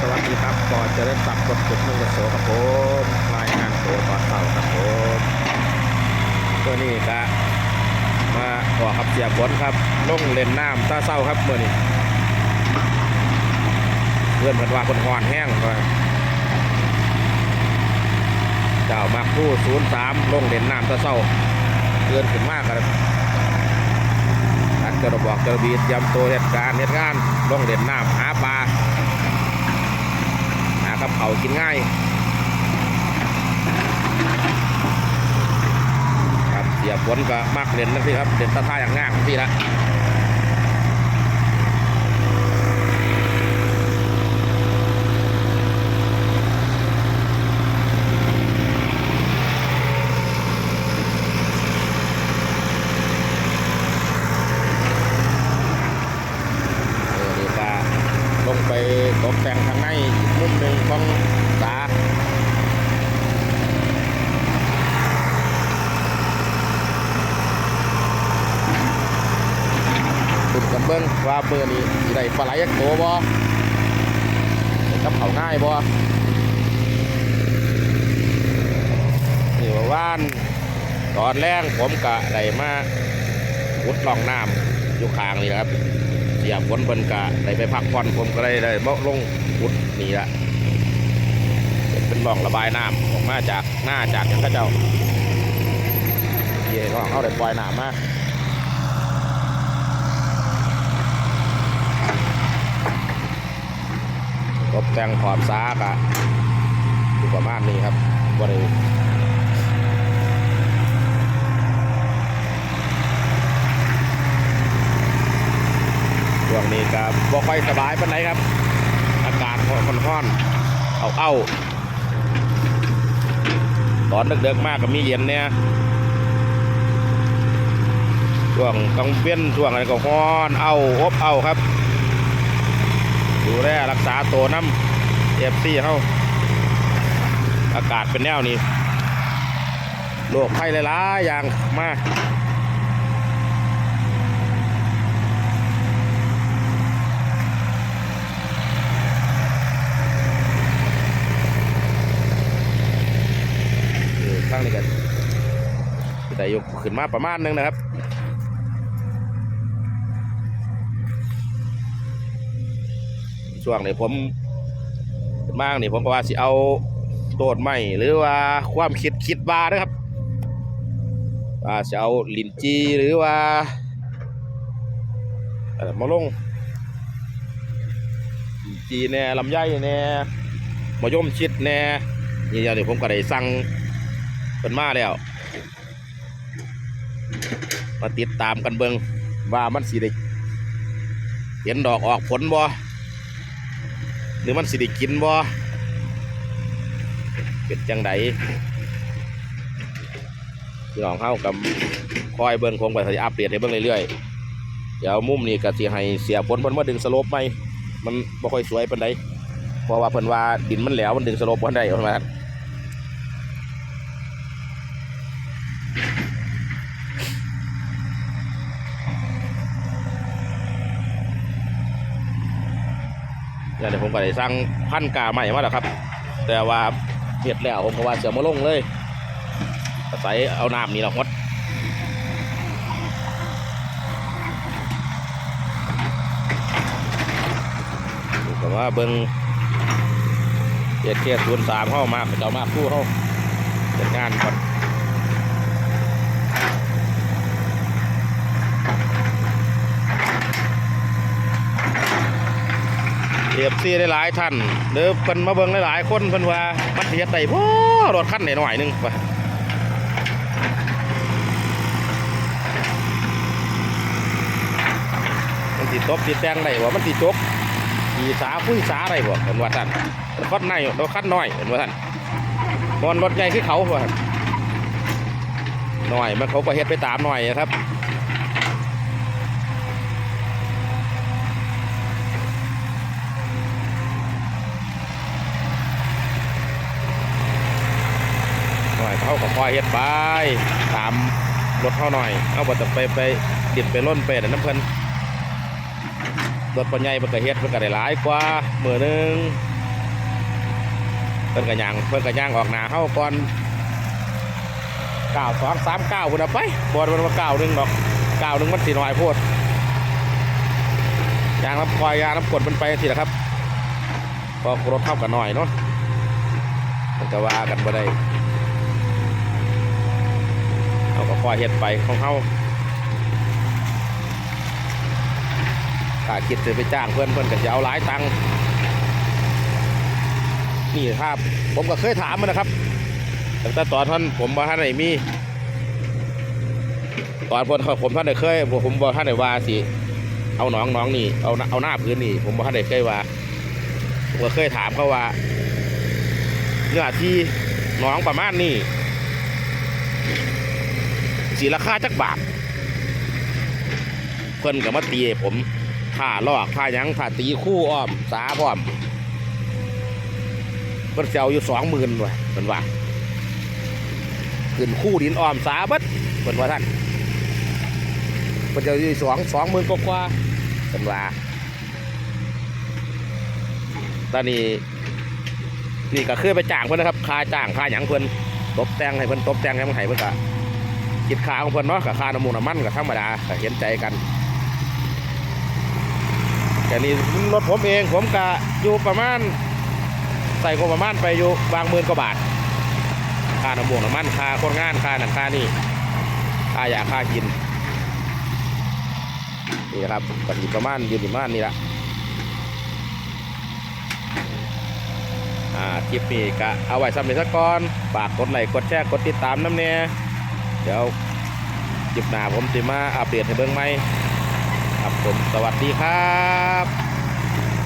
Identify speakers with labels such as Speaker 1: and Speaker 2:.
Speaker 1: สวัสดีครับก่อนจะเริ่มตัดกดจุดหนึ่งกระโสครับผมรายงานตัวตอนเสาร์ครับผมตัวนี้ก็มาขอขับเสียบนครับลงเล่นน้ำตาเศร้าครับเมื่อนี้เพื่อนพันว่าคนหอนแห้งก็เจ้ามาคู่ศูนย์สามลงเล่นน้ำตาเศร้าเกินขึ้นมากครับอัดกระบอกกระบีดยำตัวเหตุการณ์เหตุงานลงเล่นน้ำหาปลา เขากินง่ายครับเสียบวนก็มักเล่นนั่นสิครับเล่นตะท่าอย่างง่ายพี่ละเออนี่ก็ลงไปตกแต่งทางในอีกมุมหนึ่งของสา ตุ่กันเบิ้งว่าเบอร์นี้สิได้ปลาไหลยักโตบ่กับเขาง่ายบ่นี่ว่าว่านตอนแรกผมกะได้มาอุดลองน้ำอยู่ข้างนี่นะครับเสียบฝนเพิ่นกะได้ไปพักผ่อนผมก็ได้ได้มาลงอุดนี่ละเป็นร่องระบายน้ำออกมาจากหน้าจากหยังก็เจ้าเย่ร่องเขาได้ปล่อยน้ำมา ตบแต่งขอบซากอะอยู่ประมาณนี้ครับบริช่วงนี้ก็บ่ค่อยสบายปานไหนครับ อากาศค่อนข้อนเอาเอาตอนเด็กๆมากก็มีเย็นเนี่ยช่วงกลางเว้นช่วงอะไรก็ฮ้อน เอาอบเอาครับ ดูแลรักษาตัวน้ำเอฟซีเขาอากาศเป็นแนวนี้โรคภัยหลายๆอย่างมากข้างนี้กันแต่ยกขึ้นมาประมาณนึงนะครับ ช่วงนี้ผมมากนี่ผมก็ว่าสิเอาโตดใหม่หรือว่าความคิดคิดว่านะครับว่าจะเอาลินจีหรือว่าเอ่อมาลงลินจีแน่ลำไยแน่มะยมชิดแน่นี่อย่างนี้ผมก็ได้สั่งเป็นมาแล้วมาติดตามกันเบิงว่ามันสิได้เห็นดอกออกผลบ่ รือมันสิได้กินบ่เป็นจังไดพี่น้องเข้ากับคอยเบิ้งคงไปสิอัปเดตให้เบิ้งเรื่อยๆเดี๋ยวมุมนี่ก็สิให้เสียผลเพิ่นมาดึงสโลปไหมมันบ่ค่อยสวยปานใดเพราะว่าเพิ่นว่าดินมันแหลวมันดึงสโลปบ่ได้เพิ่นว่าอย่าง เดี๋ยวผมก็ได้สั่งพันกาใหม่มาแล้วครับ แต่ว่าเฮ็ดแล้วผมก็ว่าจะมาลงเลยอาศัยเอาน้ำนี่ละฮดผมว่าเบิ้งเจ็ดเจ็ดศูนย์สามเข้ามาเจ้ามาคู่เข้าจัดงานก่อน เอฟซีได้หลายท่านเด้อเพิ่นมาเบิ่งหลายๆคนเพิ่นว่ามันเฮ็ดได้บ่รถคันหน่อยหนึงว่ามันสิดตบสิดแตงได้บ่มันสิดจกสีสาคุยสาได้บ่เพิ่นว่าท่านรถคันในรถคันน้อยเพิ่นว่าท่านบอนรถใหญ่คือเขาว่าซั่นน้อยมันเขาก็เฮ็ดไปตามหน่อยครับ น่อยเขาก็คอยเฮ็ดไปตามรถเขาหน่อย เอาบ่ต้องไปไปดิบไปล้นไปน้ำเพิ่นรถปัญญาเพิ่นก็เฮ็ดเพิ่นก็ได้หลายกว่ามื้อหนึงพิ่นกระยางเพิ่นกระยางออกหนาเฮาก่อนเก้าสองสามเก้าพุ่นเอาไปบอลมันว่าเก้าหนึ่งดอกเก้าหนึ่งมันสีหน้อยโพดยางน้ำคอยยางน้ำกดมันไปสิละครับพอรถเท่ากันหน่อยเนาะมันก็ว่ากันบ่ได้ ก็คอยเฮ็ดไปของเฮาถ้าคิดจะไปจ้างเพื่อนเพื่อนก็จะเอาหลายตังค์นี่ครับผมก็เคยถามมันนะครับตั้งแต่ตอนท่านผมบ่ท่านไหนมีตอนผมผมท่านไหนเคยผมบ่ท่านไหนว่าสิเอาหนองหน้องนี่เอาเอาหน้าพื้นนี่ ผมบ่ท่านไหนเคยว่าผมก็เคยถามเขาว่าเนื้อที่หน้องประมาณนี้ สีราคาจักบาท เพิ่นก็มาตีผมผ่าลอกผ่ายังผ่าตีคู่อ้อม สาพร้อมมันเสียวอยู่สองหมื่นว่ะเป็นว่าขึ้นคู่ดินอ้อมสาบัดเป็นว่าท่านมันจะอยู่สองสองหมื่นกว่าๆเป็นว่าตอนนี้นี่ก็คือไปจ้างเพิ่นนะครับค่าจ้างค่าหยังเพิ่นตบแต่งให้เพิ่นตบแต่งให้มันให้เพิ่นก็ คิดค่าของเพิ่อนเนาะกับค่าน้ำมูกน้ำมันก็ธรรมดาเห็นใจกันแต่นี่รถผมเองผมก็อยู่ประมาณใส่ก็ประมาณไปอยู่บางหมื่นกว่าบาทค่าน้ำมันน้ำมันค่าคนงานค่าหนังค่านี่ค่ายาค่ากินนี่นะครับปฏิประมาณอยู่ประมาณนี่ละอ่าคลิปนี้ก็เอาไว้สำเร็จสักก่อนฝากกดไลค์กดแชร์กดติดตามน้ำเนี่ย เดี๋ยวจิบหน้าผมจะมาอัปเดตให้เบิ่งไหมครับผมสวัสดีครับ